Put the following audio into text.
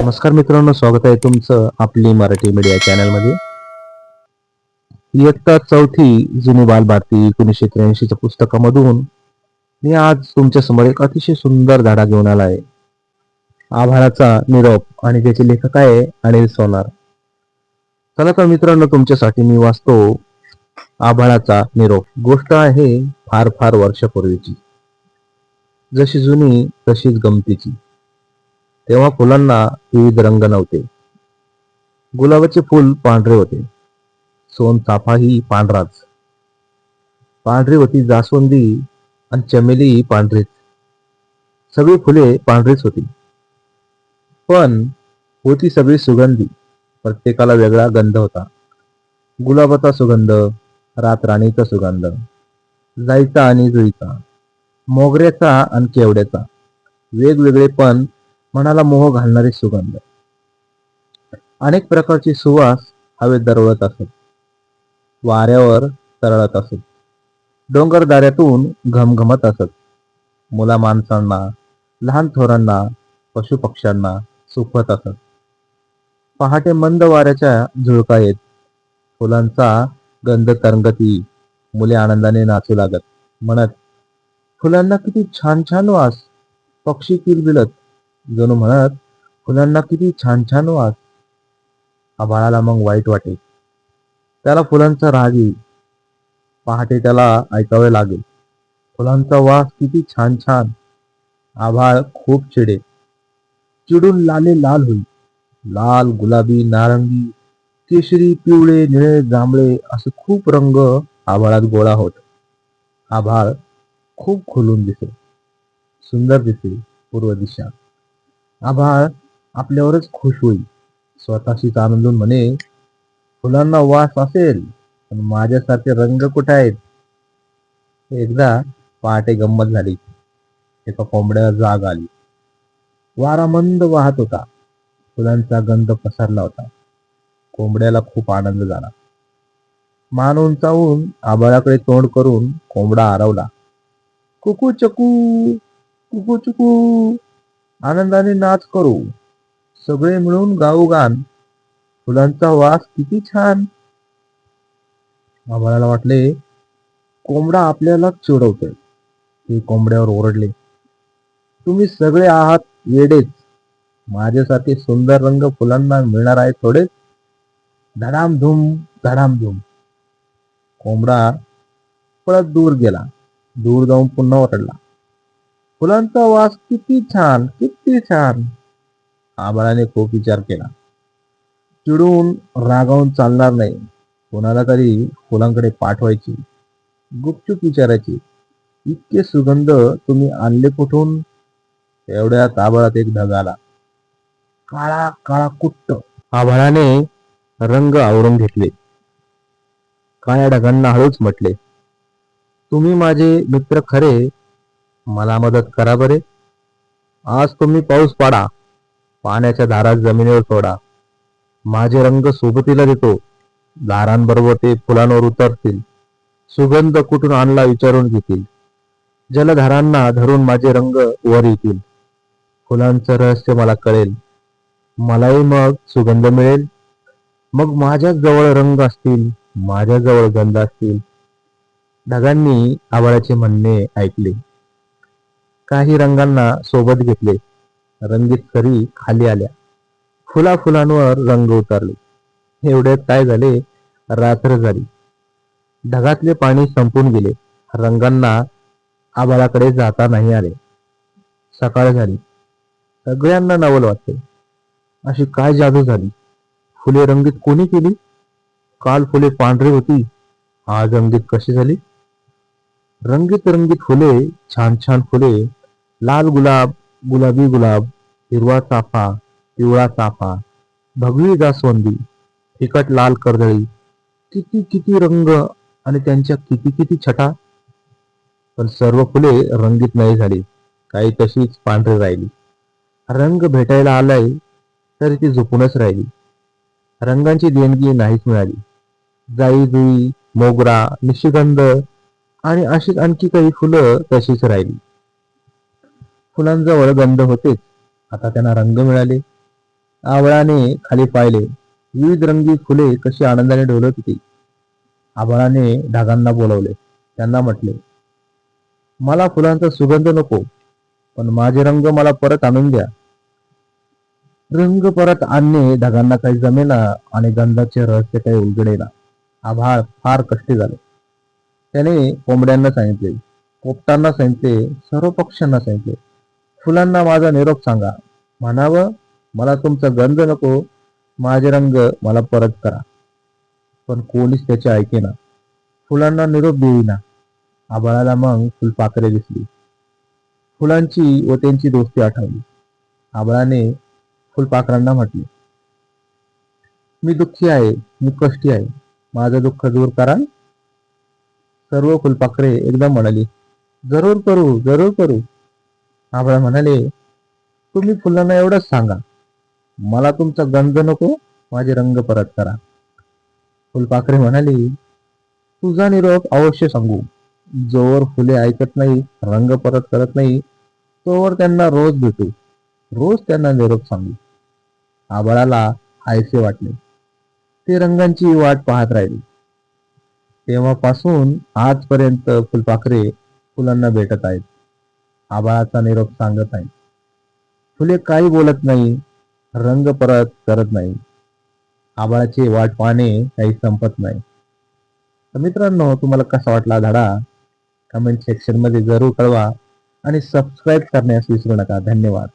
नमस्कार मित्रांनो स्वागत आहे तुमचं आपली मराठी मीडिया चॅनलमध्ये इयत्ता चौथी जुनी बालभारती एकोणीसशे त्र्याऐंशीच्या पुस्तकामधून मी आज तुमच्यासमोर एक अतिशय सुंदर धडा घेऊन आला आहे. आभाळाचा निरोप आणि त्याचे लेखक आहे अनिल सोनार. चला तर मित्रांनो तुमच्यासाठी मी वाचतो आभाळाचा निरोप. गोष्ट आहे फार फार वर्षापूर्वीची. जशी जुनी तशीच गमतीची. तेव्हा फुलांना विविध रंग नव्हते. गुलाबाचे फुल पांढरे होते. सोन चाफाही पांढराच. पांढरी होती जास्वंदी आणि चमेली पांढरीच. सगळी फुले पांढरीच होती. पण होती सगळी सुगंधी. प्रत्येकाला वेगळा गंध होता. गुलाबाचा सुगंध रातराणीचा सुगंध जायचा आणि जुईचा मोगऱ्याचा आणि केवड्याचा. वेगवेगळे पण मनाला मोह घालणारी सुगंध. अनेक प्रकारची सुवास हवेत दरवळत असत. वाऱ्यावर तरळत असत. डोंगर दाऱ्यातून घमघमत असत. मुला माणसांना लहान थोरांना पशुपक्ष्यांना सुखवत असत. पहाटे मंद वाऱ्याच्या झुळका येत फुलांचा गंध तरंगती मुले आनंदाने नाचू लागत. म्हणत फुलांना किती छान छान वास. पक्षी किलबिलत. जणू म्हणत फुलांना किती छान छान वास. आभाळाला मग वाईट वाटे त्याला फुलांचा राग येईल. पहाटे त्याला ऐकावे लागेल. फुलांचा वास किती छान छान. आभाळ खूप चिडे. चिडून लाले लाल होईल. लाल गुलाबी नारंगी केशरी पिवळे निळे जांभळे असे खूप रंग आभाळात गोळा होत. आभाळ खूप खुलून दिसे सुंदर दिसे पूर्व दिशा. आभाळ आपल्यावरच खुश होईल. स्वतःशीच आनंदून म्हणे फुलांना वास असेल पण माझ्यासारखे रंग कुठे आहेत? एकदा पहाटे गंमत झाली. एका कोंबड्याला जाग आली. वारा मंद वाहत होता. फुलांचा गंध पसरला होता. कोंबड्याला खूप आनंद झाला. मान उंचावून आभाळाकडे तोंड करून कोंबडा आरवला कुकू चकू कुकू चुकू आनंदाने नाच करू. सगळे मिळून गाऊ गान फुलांचा वास किती छान. आम्हाला वाटले कोंबडा आपल्याला चिडवतोय ते कोंबड्यावर ओरडले तुम्ही सगळे आहात येडेच. माझ्यासाठी सुंदर रंग फुलांना मिळणार आहे थोडेच धडामधूम धडामधूम. कोंबडा पळत दूर गेला. दूर जाऊन पुन्हा ओरडला फुलांचा वास किती छान किती छान. आबाळाने खूप विचार केला. चिडून रागावून चालणार नाही. कोणाला तरी फुलांकडे पाठवायची गुपचूप विचारायची. इतके सुगंध तुम्ही आणले कुठून? एवढ्यात आभाळात एक ढग आला. काळा काळा कुट्ट. आभाळाने रंग आवरून घेतले. काळ्या ढगांना हळूच म्हटले तुम्ही माझे मित्र खरे मला मदत करा बरे. आज तुम्ही पाऊस पाडा. पाण्याच्या धारा जमिनीवर सोडा. माझे रंग सोबतीला देतो. दारांबरोबर ते फुलांवर उतरतील. सुगंध कुठून आणला विचारून घेतील. जलधारांना धरून माझे रंग वर येतील. फुलांचं रहस्य मला कळेल. मलाही मग सुगंध मिळेल. मग माझ्याच जवळ रंग असतील माझ्या जवळ गंध असतील. ढगांनी आभाळाचे म्हणणे ऐकले. काही रंगांना सोबत घेतले. रंगीत सरी खाली आल्या. फुला फुलांवर रंग उतरले. एवढ्यात काय झाले? रात्र झाली. ढगातले पाणी संपून गेले. रंगांना आबाळाकडे जाता नाही आले. सकाळ झाली. सगळ्यांना नवल वाटते. अशी काय जादू झाली? फुले रंगीत कोणी केली? काल फुले पांढरी होती. आज रंगीत कशी झाली? रंगीत रंगीत फुले छान छान फुले लाल गुलाब गुलाबी गुलाब हिरवा चाफा पिवळा चाफा भगवी जास्वंदी फिकट लाल कर्दळी किती किती रंग आणि त्यांच्या किती किती छटा? पण सर्व फुले रंगीत नाही झाली. काही तशीच पांढरी राहिली. रंग भेटायला आलाय तरी ती झोपूनच राहिली. रंगांची देणगी नाहीच मिळाली. जाई जुई मोगरा निशिगंध आणि अशीच आणखी काही फुलं तशीच राहिली. फुलांजवळ गंध होतेच आता त्यांना रंग मिळाले. आवळाने खाली पाहिले. विविध रंगी फुले कशी आनंदाने डोलत होती. आबाळाने ढगांना बोलवले. त्यांना म्हटले मला फुलांचा सुगंध नको पण माझे रंग मला परत आणून द्या. रंग परत आणणे ढगांना काही जमेना आणि गंधाचे रहस्य काही उलगडेना. आभाळ फार कष्टी झाले. त्याने कोंबड्यांना सांगितले पोपटांना सांगितले सर्व पक्ष्यांना सांगितले. फुलांना माझा निरोप सांगा. म्हणावं मला तुमचा गंध नको माझे रंग मला परत करा. पण कोणीच त्याचे ऐकेना फुलांना निरोप देईना आबाळाला मग फुलपाखरे दिसली. फुलांची व त्यांची दोस्ती आठवली. आबाळाने फुलपाखरांना म्हटले मी दुःखी आहे मी कष्टी आहे. माझं दुःख दूर करा. सर्व फुलपाखरे एकदम म्हणाली जरूर करू जरूर करू. आबळा म्हणाले तुम्ही फुलांना एवढंच सांगा. मला तुमचा गंध नको माझे रंग परत करा. फुलपाखरे म्हणाली तुझा निरोप अवश्य सांगू. जोवर फुले ऐकत नाही रंग परत करत नाही तोवर त्यांना रोज भेटू. रोज त्यांना निरोप सांगू. आबाळाला आयसे वाटले. ते रंगांची वाट पाहत राहिले. तेव्हापासून आजपर्यंत फुलपाखरे फुलांना भेटत आहेत. आबाळाचा निरोप सांगत नाही. फुले काही बोलत नाही रंग परत करत नाही. आबाळाची वाट पाहणे काही संपत नाही. तर मित्रांनो तुम्हाला कसा वाटला धडा? कमेंट सेक्शनमध्ये जरूर कळवा आणि सबस्क्राईब करण्यास विसरू नका. धन्यवाद.